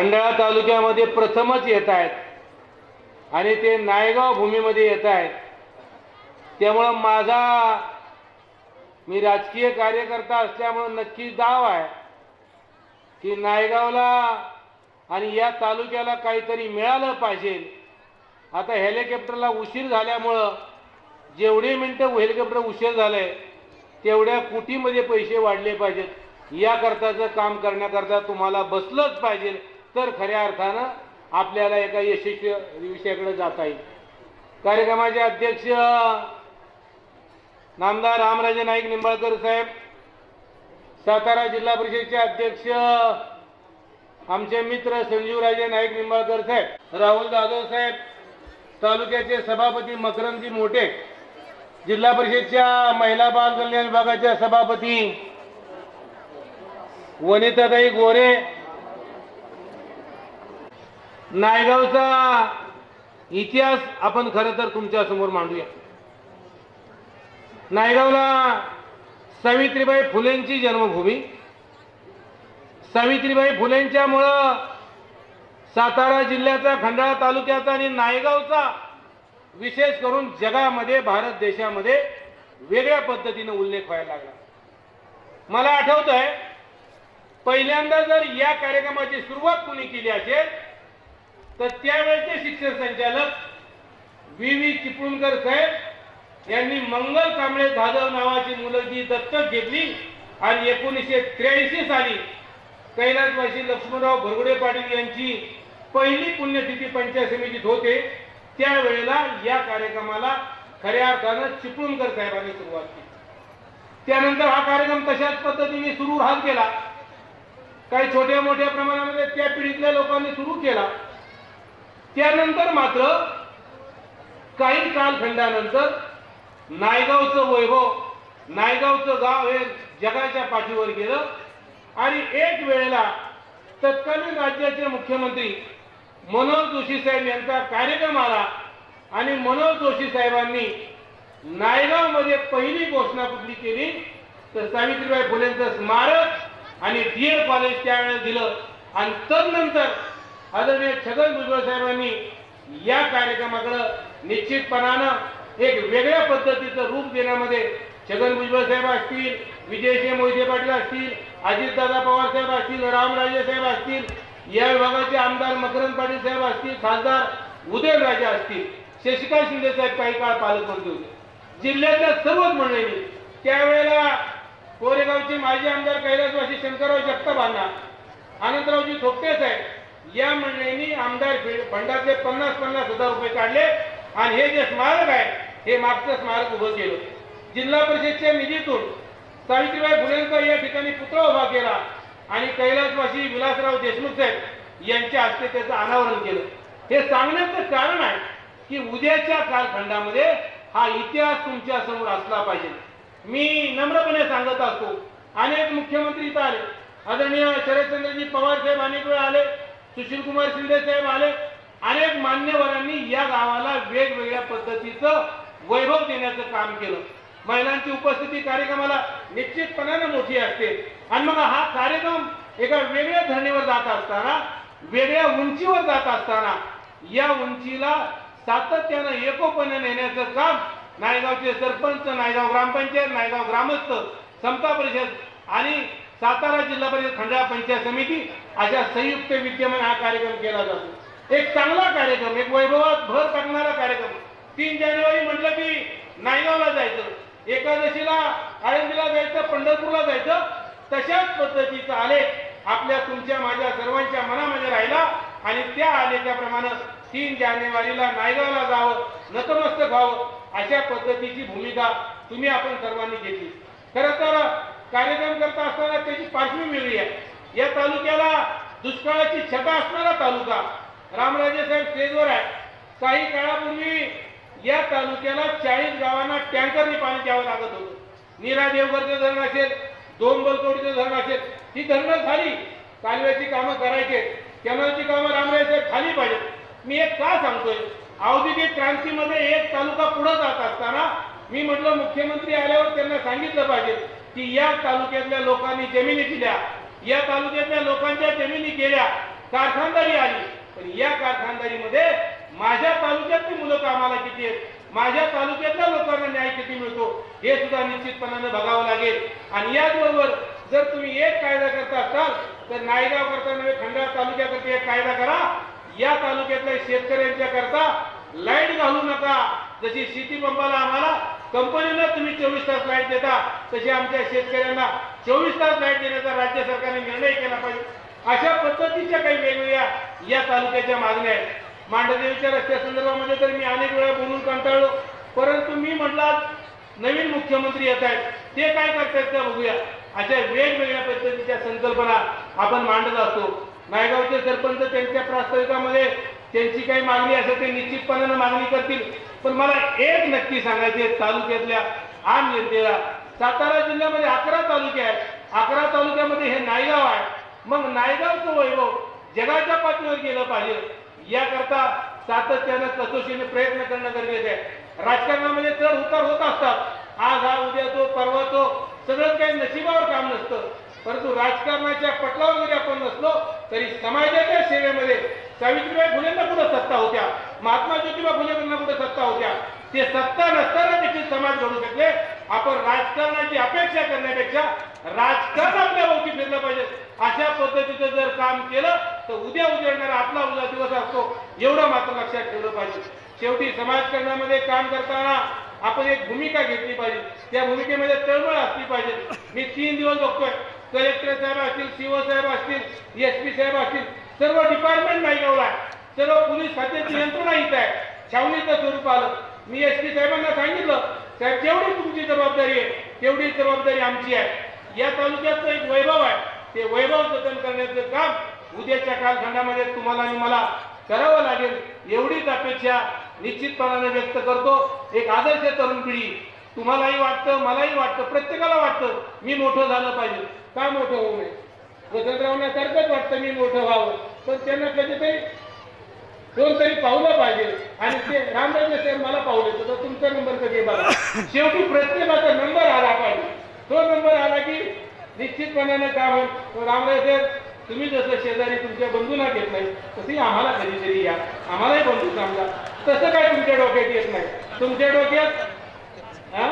खंडाळा तालुक्यामध्ये प्रथमच येत आहेत. आणि ते नायगाव भूमीमध्ये येत आहेत. त्यामुळं माझा मी राजकीय कार्यकर्ता असल्यामुळं नक्कीच दाव आहे. की नायगावला आणि या तालुक्याला काहीतरी मिळालं पाहिजे. आता हेलिकॉप्टरला उशीर झाल्यामुळं जेवढे मिनटं हेलिकॉप्टर उशीर झालंय तेवढ्या कुटीमध्ये पैसे वाढले पाहिजेत. याकरताचं काम करण्याकरता तुम्हाला बसलंच पाहिजे. तर खऱ्या अर्थानं आपल्याला एका यशस्वी विषयाकडे जाता येईल. कार्यक्रमाचे अध्यक्ष नामदार रामराजे नाईक निंबाळकर साहेब सातारा जिल्हा परिषदेचे अध्यक्ष आमचे मित्र संजीवराजे नाईक निंबाळकर साहेब राहुल जाधव साहेब तालुक्याचे सभापती मकरंदजी मोठे जिल्हा परिषदच्या महिला बाल कल्याण विभागाच्या सभापती वनिताताई गोरे नायगावचा इतिहास आपण खरं तर तुमच्यासमोर मांडूया. नायगावला सावित्रीबाई फुलेंची जन्मभूमी. सावित्रीबाई फुलेंच्यामुळं सातारा जिल्ह्याचा खंडाळा तालुक्याचा आणि नायगावचा विशेष करून जगामध्ये भारत देशामध्ये वेगळ्या पद्धतीने उल्लेख व्हायला लागला. मला आठवत आहे पहिल्यांदा जर या कार्यक्रमाची सुरुवात कुणी केली असेल तर त्यावेळेचे शिक्षण संचालक व्ही व्ही चिपळूणकर साहेब यांनी मंगल कांबळे जाधव नावाची मुलगी दत्तक घेतली आणि एकोणीसशे त्र्याऐंशी साली कैलासवासी लक्ष्मणराव भरगुडे पाटील यांची पहिली पुण्यतिथी पंचायत समितीत होते. त्यावेळेला या कार्यक्रमाला खऱ्या अर्थानं चिपळूणकर साहेबांनी सुरुवात केली. त्यानंतर हा कार्यक्रम तशाच पद्धतीने सुरू राहत गेला काही छोट्या मोठ्या प्रमाणामध्ये त्या पिढीतल्या लोकांनी सुरू केला. त्यानंतर मात्र काही कालखंडानंतर नायगावचं वैभव नायगावचं गाव हे जगाच्या पाठीवर गेलं. आणि एक वेळेला तत्कालीन राज्याचे मुख्यमंत्री मनोज जोशी साहेब यांचा कार्यक्रम आला आणि मनोज जोशी साहेबांनी नायगावमध्ये पहिली घोषणा कुठली केली? तर सावित्रीबाई फुलेंचं स्मारक आणि डीएड कॉलेज त्यावेळेस दिलं. आणि तदनंतर आदरणीय छगन भुजबळ साहेबांनी या कार्यक्रमाकडं निश्चितपणानं एक वेगळ्या पद्धतीचं रूप देण्यामध्ये छगन भुजबळ साहेब असतील विजयसिंह मोहिते पाटील असतील अजितदादा पवार साहेब असतील रामराजे साहेब असतील या विभागाचे आमदार मकरंद पाटील साहेब असतील खासदार उदयनराजे असतील शशिकांत शिंदे साहेब काही काळ पालकमंत्री होते. जिल्ह्यातल्या सर्वच मंडळींनी त्यावेळेला कोरेगावचे माजी आमदार कैलासवासी शंकरराव जगतापांना आनंदरावजी थोपटे साहेब या मंडळींनी आमदार फंडातले पन्नास पन्नास हजार रुपये काढले आणि हे जे स्मारक आहे हे मागचं स्मारक उभं केलं. जिल्हा परिषदच्या निधीतून सावित्रीबाई फुलेंचा या ठिकाणी पुतळा उभा केला आणि कैलासवासी विलासराव देशमुख साहेब यांच्या हस्ते त्याचं अनावरण केलं. हे सांगण्याचं कारण आहे की उद्याच्या कालखंडामध्ये हा इतिहास तुमच्यासमोर असला पाहिजे. मी नम्रपणे सांगत असतो अनेक मुख्यमंत्री इथं आले. आदरणीय शरदचंद्रजी पवार साहेब अनेक वेळा आले. सुशील कुमार शिंदे साहेब आले. अनेक मान्यवरांनी या गावाला वेगवेगळ्या पद्धतीचं वैभव देण्याचं काम केलं. महिलांची उपस्थिती कार्यक्रमाला निश्चितपणाने मोठी असते. आणि मग हा कार्यक्रम एका वेगळ्या धरणीवर जात असताना वेगळ्या उंचीवर जात असताना या उंचीला सातत्यानं एकोपणे नेण्याचं काम नायगावचे सरपंच नायगाव ग्रामपंचायत नायगाव ग्रामस्थ समता परिषद आणि सातारा जिल्हा परिषद खंडाळा पंचायत समिती अशा संयुक्त विद्यमान हा कार्यक्रम केला जातो. एक चांगला कार्यक्रम एक वैभवात भर टाकणारा कार्यक्रम. तीन जानेवारी म्हटलं की नायगावला जायचं. एकादशीला आळंदीला जायचं पंढरपूरला जायचं. तशाच पद्धतीचा आलेख आपल्या तुमच्या माझ्या सर्वांच्या मनामध्ये राहिला आणि त्या आलेखाप्रमाणे तीन जानेवारीला नायगावला जावं नतमस्तक व्हावं अशा पद्धतीची भूमिका तुम्ही आपण सर्वांनी घेतली. खरं तर कार्यक्रम करता असताना त्याची पार्श्वभूमी वेगळी आहे. या तालुक्याला दुष्काळाची छटा असणारा तालुका. रामराजे साहेब स्टेजवर आहे काही काळापूर्वी या तालुक्याला चाळीस गावांना टँकरने पाणी द्यावं लागत होतं. नीरा देवगडचं धरण असेल दोन धरण असेल ही धरणं झाली. कालव्याची कामं करायचे. कॅनलची कामं रामराजे साहेब खाली पाहिजेत. मी एक का सांगतोय? औद्योगिक क्रांतीमध्ये एक तालुका पुढे जात असताना मी म्हटलं मुख्यमंत्री आल्यावर त्यांना सांगितलं पाहिजे की या तालुक्यातल्या लोकांनी जमिनी दिल्या या तालुक्यातल्या लोकांच्या जमिनी गेल्या कारखानदारी आली. पण या कारखानदारीमध्ये माझ्या तालुक्यातली मुलं कामाला किती आहेत? माझ्या तालुक्यातल्या लोकांना न्याय किती मिळतो? हे सुद्धा निश्चितपणानं बघावं लागेल. आणि याचबरोबर जर तुम्ही एक कायदा करता असाल तर नायगाव करता नव्हे खंडाळा तालुक्याकरता एक कायदा करा. या तालुक्यातल्या शेतकऱ्यांच्या करता लाइट घालू नका. जशी शेती पंपाला आम्हाला कंपनीला तुम्ही चोवीस तास लाइट देता तशी आमच्या शेतकऱ्यांना चोवीस तास लाइट देण्याचा राज्य सरकारने निर्णय केला पाहिजे. अशा पद्धतीच्या काही वेगवेगळ्या या तालुक्याच्या मागण्या आहेत. मांडदेवीच्या रस्त्या संदर्भामध्ये तर मी अनेक वेळा बोलून कंटाळलो. परंतु मी म्हटला नवीन मुख्यमंत्री येत आहेत. ते काय करतायत त्या बघूया. अशा वेगवेगळ्या पद्धतीच्या संकल्पना आपण मांडत असतो. नायगावचे सरपंच त्यांच्या प्रास्ताविकामध्ये त्यांची काही मागणी असेल ते निश्चितपणानं मागणी करतील. पण मला एक नक्की सांगायचे तालुक्यातल्या आम जनतेला सातारा जिल्ह्यामध्ये अकरा तालुके आहेत. अकरा तालुक्यामध्ये हे नायगाव आहे. मग नायगावचं वैभव जगाच्या पातळीवर गेलं पाहिजे. याकरता सातत्यानं कसोशीने प्रयत्न करणं गरजेचं आहे. राजकारणामध्ये चढ उतार होत असतात. आज हा उद्या तो परवा तो सगळं काही नशिबावर काम नसतं. परंतु राजकारणाच्या पटलावर जरी आपण नसलो तरी समाजाच्या सेवेमध्ये सावित्रीबाई फुलेंना कुठं सत्ता होत्या? महात्मा ज्योतिबा फुलेंना कुठं सत्ता होत्या? ते सत्ता नसताना देखील समाज घडू शकले. आपण राजकारणाची अपेक्षा करण्यापेक्षा राजकारण आपल्या भोवती फिरलं पाहिजे. अशा पद्धतीचं जर काम केलं तर उद्या उद्या आपला उद्या दिवस असतो. एवढं मात्र लक्षात ठेवलं पाहिजे. शेवटी समाजकारणामध्ये काम करताना आपण एक भूमिका घेतली पाहिजे. त्या भूमिकेमध्ये तळमळ असली पाहिजे. मी तीन दिवस बघतोय. कलेक्टर साहेब असतील सीओ साहेब असतील एस पी साहेब असतील सर्व डिपार्टमेंट नाही आहे. सर्व पोलीस खात्याची यंत्रणा इथं आहे. छावणीचं स्वरूप आलं. मी एस पी साहेबांना सांगितलं साहेब जेवढी तुमची जबाबदारी आहे. तेवढी जबाबदारी आमची आहे. या तालुक्याचं एक वैभव आहे. ते वैभव जतन करण्याचं काम उद्याच्या कालखंडामध्ये तुम्हाला आणि मला करावं लागेल. एवढीच अपेक्षा निश्चितपणाने व्यक्त करतो. एक आदर्श तरुण पिढी. तुम्हालाही वाटतं मलाही वाटतं प्रत्येकाला वाटतं मी मोठं झालं पाहिजे. का मोठं होऊ नये? वसंतरावण्यासारखंच वाटतं मी मोठं व्हावं. पण त्यांना कधीतरी कोणतरी पावलं पाहिजे. आणि ते रामराजे साहेब मला पावले तर तुमचा नंबर कधी बघा. शेवटी प्रत्येकाचा नंबर आला पाहिजे. तो नंबर आला की निश्चितपणानं काम होईल? रामराजे साहेब तुम्ही जसं शेजारी तुमच्या बंधूना घेत नाही तसंही आम्हाला कधीतरी या. आम्हालाही बंधू समजा. तसं काय तुमच्या डोक्यात येत नाही? तुमच्या डोक्यात हा?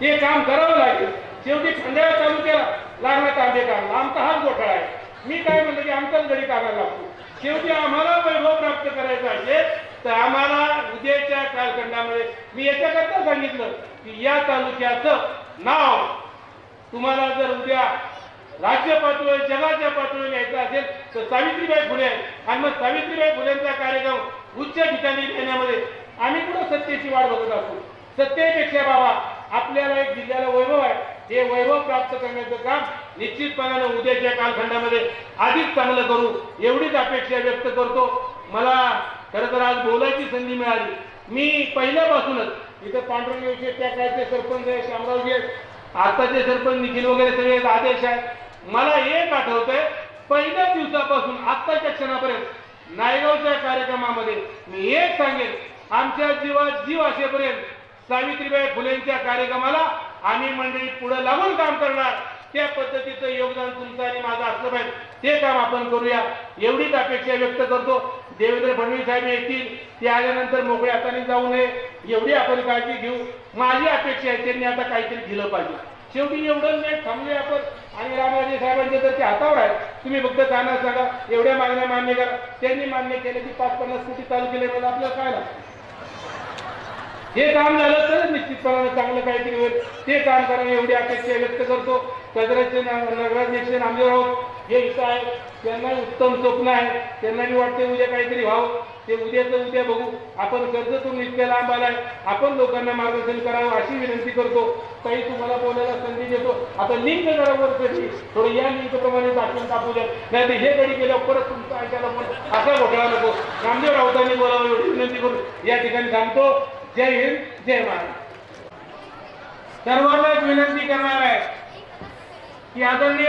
हे काम करावं लागेल. शेवटी खंडाळा तालुक्याला लागला तांबे काम. आमचा हाच घोटाळा आहे. मी काय म्हणलं की आमचाच गडी कामाला लागतो. शेवटी आम्हाला वैभव प्राप्त करायचं असेल तर आम्हाला उद्याच्या कालखंडामध्ये मी याच्याकरता सांगितलं की या तालुक्याचं नाव तुम्हाला जर उद्या राज्य पातळीवर जगाच्या पातळीवर यायचं असेल तर सावित्रीबाई फुले आहे. आणि मग सावित्रीबाई फुलेंचा कार्यक्रम उच्च ठिकाणी येण्यामध्ये आम्ही कुठं सत्तेची वाढ बघत असतो सत्तेपेक्षा बाबा आपल्याला एक जिल्ह्याला वैभव आहे हे वैभव प्राप्त करण्याचं काम निश्चितपणानं उद्याच्या कालखंडामध्ये अधिक चांगलं करू एवढीच अपेक्षा व्यक्त करतो. मला खरं तर आज बोलायची संधी मिळाली. मी पहिल्यापासूनच इथं पांडुरंग त्या काळचे सरपंच आहे शामरावजी आहेत आताचे सरपंच निखिल वगैरे सगळे आदेश आहेत. मला एक आठवतंय पहिल्या दिवसापासून आत्ताच्या क्षणापर्यंत नायगावच्या कार्यक्रमामध्ये मी एक सांगेन आमच्या जीवात जीव असेपर्यंत सावित्रीबाई फुलेंच्या कार्यक्रमाला आम्ही मंडळी पुढे लावून काम करणार. त्या पद्धतीचं योगदान तुमचं आणि माझं असलं पाहिजे. ते काम आपण करूया. एवढीच अपेक्षा व्यक्त करतो. देवेंद्र फडणवीस साहेब येतील. ते आल्यानंतर मोकळ्या हाताने जाऊ नये. एवढी आपण काळजी घेऊ. माझी अपेक्षा आहे त्यांनी आता काहीतरी दिलं पाहिजे. शेवटी एवढं नाही थांबले आपण. आणि रामराजे साहेबांचे तर ते हातावर आहेत. तुम्ही फक्त जाणार सांगा. एवढ्या मागण्या मान्य करा. त्यांनी मान्य केले की पाच पन्नास कोटी चालू केले म्हणजे आपल्याला काय लागतं? हे काम झालं तर निश्चितपणाने चांगलं काहीतरी होईल. ते काम करणं एवढी अपेक्षा व्यक्त करतो. कचऱ्याचे नगराध्यक्ष नामदेवराव हे इथं आहे त्यांना उत्तम स्वप्न आहे. त्यांनाही वाटते उद्या काहीतरी व्हावं. ते उद्याचं उद्या बघू. आपण कर्जतून इतक्या लांब आलाय. आपण लोकांना मार्गदर्शन करावं अशी विनंती करतो. काही तुम्हाला बोलायला संधी देतो. आता लिंक करा वर कधी थोडं या लिंकप्रमाणे दाखवून टाकू द्या. नाही तर हे कधी गेल्यावर परत तुमचं ऐकायला पण असा घोटाळा नको. रामदेव राऊतांनी बोलावं एवढी विनंती करून या ठिकाणी थांबतो जय हिंद जय महाराज सर्वांनाच विनंती करणार आहे की आदरणीय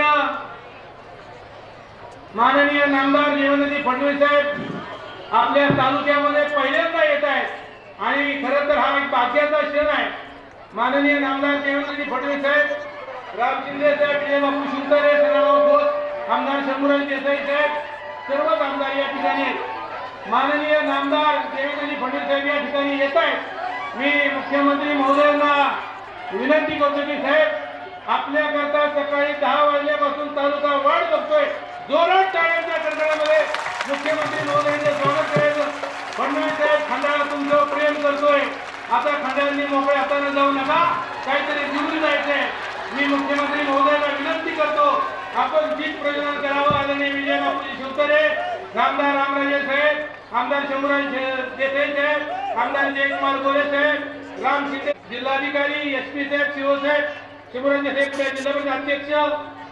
माननीय नामदार देवेंद्रजी फडणवीस साहेब आपल्या तालुक्यामध्ये पहिल्यांदा येत आहेत आणि खरं तर हा एक भाग्याचा क्षण आहे. माननीय नामदार देवेंद्रजी फडणवीस साहेब राम शिंदे साहेब विजय बापू शिवतारे सदाभाऊ आमदार शंभूराज देसाई साहेब सर्वच आमदार या ठिकाणी माननीय नामदार देवेंद्रजी फडणवीस साहेब या ठिकाणी येत आहेत. मी मुख्यमंत्री महोदयांना विनंती करतो की साहेब आपल्याकरता सकाळी दहा वाजल्यापासून तालुका वाढ बघतोय जोरात टाळ्यांच्या कडकडामध्ये मुख्यमंत्री महोदयांचं स्वागत करायचं. फडणवीस साहेब खंडाळा तुमचं प्रेम करतोय. आता खंडाळ्यांनी मोकळ्या हाताने जाऊ नका. काहीतरी निवडून जायचंय. मी मुख्यमंत्री महोदयाला विनंती करतो. आपण जीत प्रयोजन करावं. आदरणीय विजय बापूजी शिवतरे आमदार रामराजे साहेब आमदार शंभूराज देसाई साहेब आमदार जयकुमार गोरे साहेब राम शिंदे जिल्हाधिकारी एस पी साहेब शिव साहेब शिवराज साहेब जिल्हा परिषद अध्यक्ष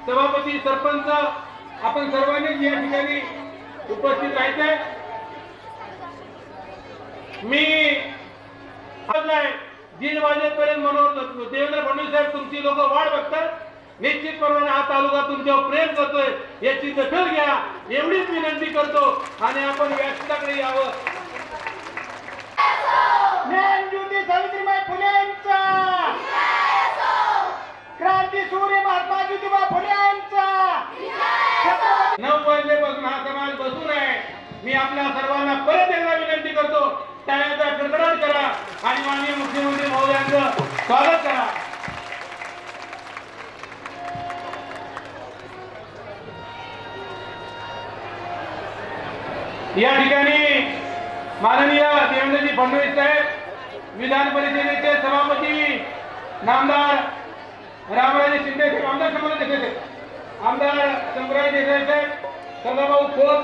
सभापती सरपंच आपण सर्वांनीच या ठिकाणी उपस्थित राहायचंय मी दीड वाजेपर्यंत मनोहर देवेंद्र फडणवीस साहेब तुमची लोक वाट बघतात. निश्चितपणे हा तालुका तुमच्यावर प्रेम करतोय याची दखल घ्या. एवढीच विनंती करतो आणि आपण व्यासपीठाकडे यावं. ज्ञानज्योती सावित्रीबाई क्रांती सूर्य महात्मा ज्योतिबा नऊ वाजल्यापासून हा समाज बसून आहे. मी आपल्या सर्वांना परत एकदा विनंती करतो टाळ्याचा कडकडाट करा आणि माननीय मुख्यमंत्री महोदयांचं स्वागत करा. या ठिकाणी माननीय देवेंद्रजी फडणवीस साहेब विधान परिषदेचे सभापती नामदार रामराजे शिंदे साहेब आमदार शंभर देसाई साहेब आमदार शंभराज देसाई साहेब सदाभाऊ खोत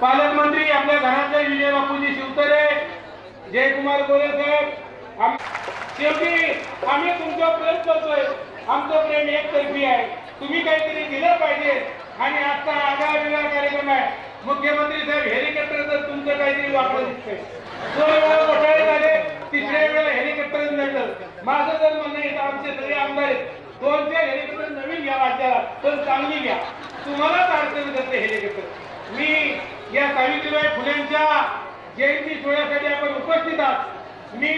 पालकमंत्री आपल्या घरातले विजय बापूजी शिवतरे जयकुमार गोरे साहेब आम- शेवटी आम्ही तुमचं प्रेम करतोय. आमचं प्रेम एकतर्फी आहे. तुम्ही काहीतरी दिलं पाहिजे. आणि आजचा आगळा वेगळा कार्यक्रम आहे. मुख्यमंत्री साहेब हेलिकॉप्टर तर तुमचं काहीतरी वापरत दिसतंय. दोन वेळा घोटाळे झाले तिसऱ्या वेळेला हेलिकॉप्टर मिळतं माझं जर म्हणणं आहे आमचे सगळे आमदार आहेत दोनशे हेलिकॉप्टर नवीन घ्या राज्याला पण चांगली घ्या. तुम्हालाच अडचण करते हेलिकॉप्टर. मी या सावित्रीबाई फुलेंच्या जयंती सोहळ्यासाठी आपण उपस्थित आहात. मी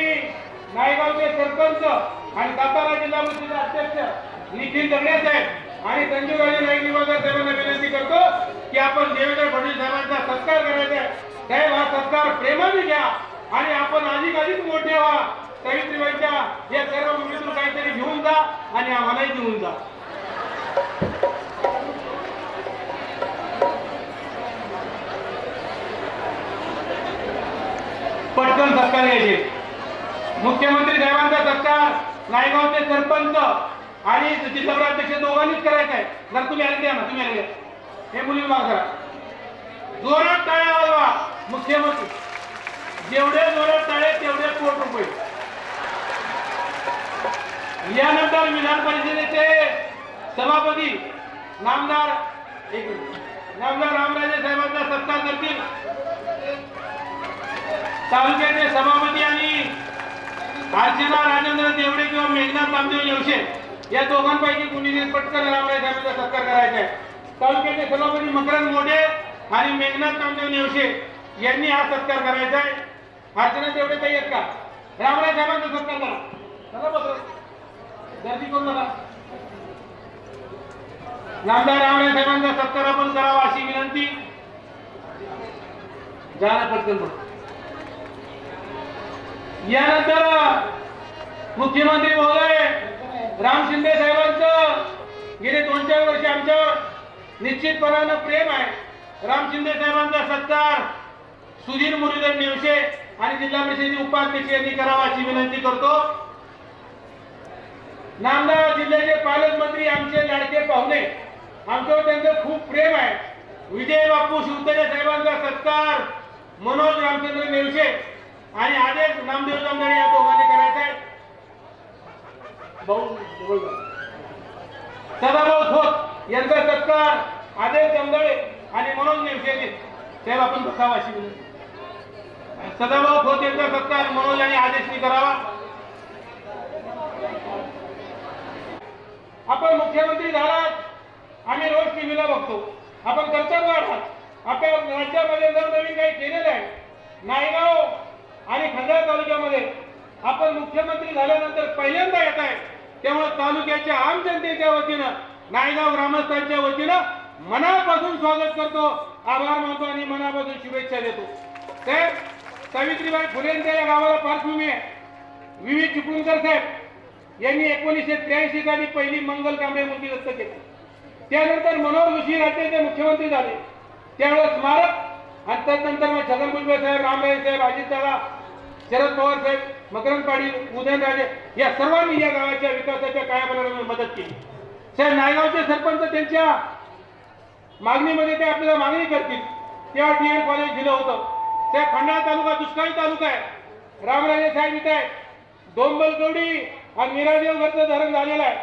नायगावचे सरपंच आणि सातारा जिल्हा परिषद अध्यक्ष निखिल दगडे साहेब आणि संजीव गांधी नाईक निवासकर साहेबांना विनंती करतो की आपण देवेंद्र फडणवीस साहेबांचा सत्कार करायचा साहेब हा सत्कार प्रेमाने घ्या आणि आपण अधिक अधिक मोठे व्हा. सावित्रीबाईंच्या या सर्व मुलीतून काहीतरी घेऊन जा आणि आम्हालाही घेऊन जा. पटकन सत्कार घ्यायचे. मुख्यमंत्री साहेबांचा सत्कार नायगावचे सरपंच आणि जिल्हाध्यक्ष दोघांनीच करायचा आहे. जर तुम्ही आले द्या ना तुम्ही आले द्या. हे मुली विभाग करा. जोरात टाळ्या वाजवा. मुख्यमंत्री. जेवढे जोरात टाळे तेवढे कोट रुपये. यानंतर विधान परिषदेचे सभापती नामदार एक नामदार रामराजे साहेबांचा सत्कार करतील. तालुक्याचे सभापती आणि अर्चना राजेंद्र देवडे किंवा मेघनाथ नामदेव येवशे या दोघांपैकी कुणी पटकन रामराजे साहेबांचा सत्कार करायचा आहे. तालुक्याचे सभापती मकरंद मोडे आणि मेघनाथ नामदेव येवशे यांनी हा सत्कार करायचा आहे. अर्चना तेवढे काही आहेत का? रामराय साहेबांचा सत्कार करा. चला गर्दी करू नका. नामदार रामराय साहेबांचा सत्कार आपण करावा अशी विनंती. जाना पटकन यानंतर मुख्यमंत्री महोदय राम शिंदे साहेबांचं गेले दोन चार वर्ष आमच्यावर निश्चितपणानं प्रेम आहे. राम शिंदे साहेबांचा सत्कार सुधीर मुरलीधर नेवशे आणि जिल्हा परिषदेचे उपाध्यक्ष यांनी करावा अशी विनंती करतो. नामदार जिल्ह्याचे पालकमंत्री आमचे लाडके पाहुणे आमच्यावर त्यांचं खूप प्रेम आहे. विजय बापू शिवसेने साहेबांचा सत्कार मनोज रामचंद्र नेवशे आणि आदेश नामदेव जमदारे या दोघांनी करायचा आहे. भाऊ सदाभाऊ खोत यांचा सत्कार आदेश जमदाळे आणि मनोज नेवशे साहेब आपण बसावा अशी विनंती सदाभाऊ खोत यांचा सत्कार मनोज आणि आदेशनी करावा. आपण मुख्यमंत्री झालात आम्ही रोज टीव्हीला बघतो. आपण कर्तव्य आहात आपल्या राज्यामध्ये जर नवीन काही केलेलं आहे नायगाव आणि खंडाळ तालुक्यामध्ये आपण मुख्यमंत्री झाल्यानंतर पहिल्यांदा येत आहे. त्यामुळे तालुक्याच्या आम जनतेच्या वतीनं नायगाव ग्रामस्थांच्या वतीनं मनापासून स्वागत करतो. आभार मानतो आणि मनापासून शुभेच्छा देतो. साहेब सावित्रीबाई फुलेंच्या या गावाला पार्श्वभूमी आहे. वी चिपळूणकर साहेब यांनी एकोणीसशे त्र्याऐंशी साली पहिली मंगल कांबळे मूर्ती दत्त केली. त्यानंतर मनोहर जोशी राज्याचे मुख्यमंत्री झाले. त्यावेळेस स्मारक आणि त्यानंतर मग छगन भुजबळ साहेब रामराय साहेब अजित दादा शरद पवार साहेब मकरंदपाडी उदयनराजे या सर्वांनी या गावाच्या विकासाच्या कायापालनामध्ये मदत केली. साहेब नायगावचे सरपंच त्यांच्या मागणीमध्ये ते आपल्याला मागणी करतील. तेव्हा डी एड कॉलेज दिलं होतं. त्या खंडाळा तालुका दुष्काळी तालुका आहे. रामराजे साहेब इथे आहेत. डोंबलकवडी आणि निरादेवगडचं धरण झालेलं आहे.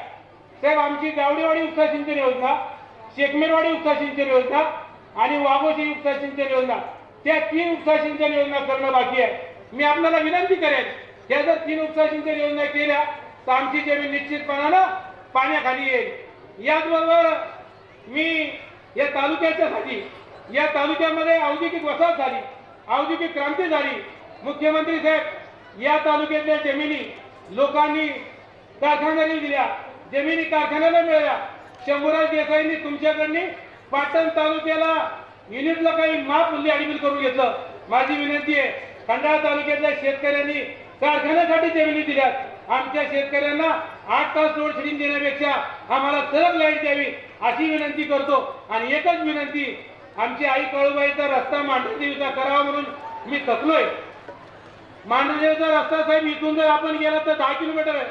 साहेब आमची गावडेवाडी उपसा सिंचन योजना शेकमेरवाडी उपसा सिंचन योजना आणि वाघोशी उपसा सिंचन योजना त्या तीन उपसा सिंचन योजना करणं बाकी आहे. मी आपल्याला विनंती करेन या जर तीन उपसा सिंचन योजना केल्या तर आमची जमीन निश्चितपणानं पाण्याखाली येईल. याचबरोबर मी या तालुक्याच्यासाठी या तालुक्यामध्ये औद्योगिक वसाहत झाली औद्योगिक क्रांती झाली. मुख्यमंत्री साहेब या तालुक्यातल्या जमिनी लोकांनी कारखान्याने दिल्या जमिनी कारखान्याला मिळाल्या. शंभूराज देसाईंनी तुमच्याकडनी पाटण तालुक्याला युनिटला काही माप मूल्य अडीबिल करून घेतलं. माझी विनंती आहे खंडाळा तालुक्यातल्या शेतकऱ्यांनी कारखान्यासाठी जमिनी दिल्यात. आमच्या शेतकऱ्यांना आठ तास लोड शेडिंग देण्यापेक्षा आम्हाला सरळ लाइट द्यावी अशी विनंती करतो. आणि एकच विनंती आमची आई कळूबाईचा रस्ता मांडदेवीचा करावा म्हणून मी थकलोय. मांडदेवीचा रस्ता साहेब इथून जर आपण गेला तर दहा किलोमीटर आहे.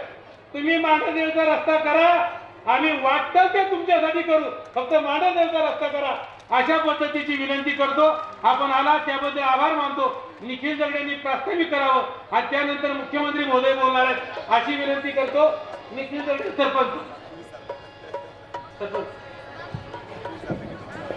तुम्ही मांडदेवीचा रस्ता करा आम्ही वाटतं ते तुमच्यासाठी करू. फक्त मांडदेवीचा रस्ता करा. अशा पद्धतीची विनंती करतो. आपण आला त्याबद्दल आभार मानतो. निखिल जगड्यांनी प्रास्ताविक करावं. आणि त्यानंतर मुख्यमंत्री महोदय बोलणार आहेत. अशी विनंती करतो. निखिल दगडे सरपंच. सरपंच.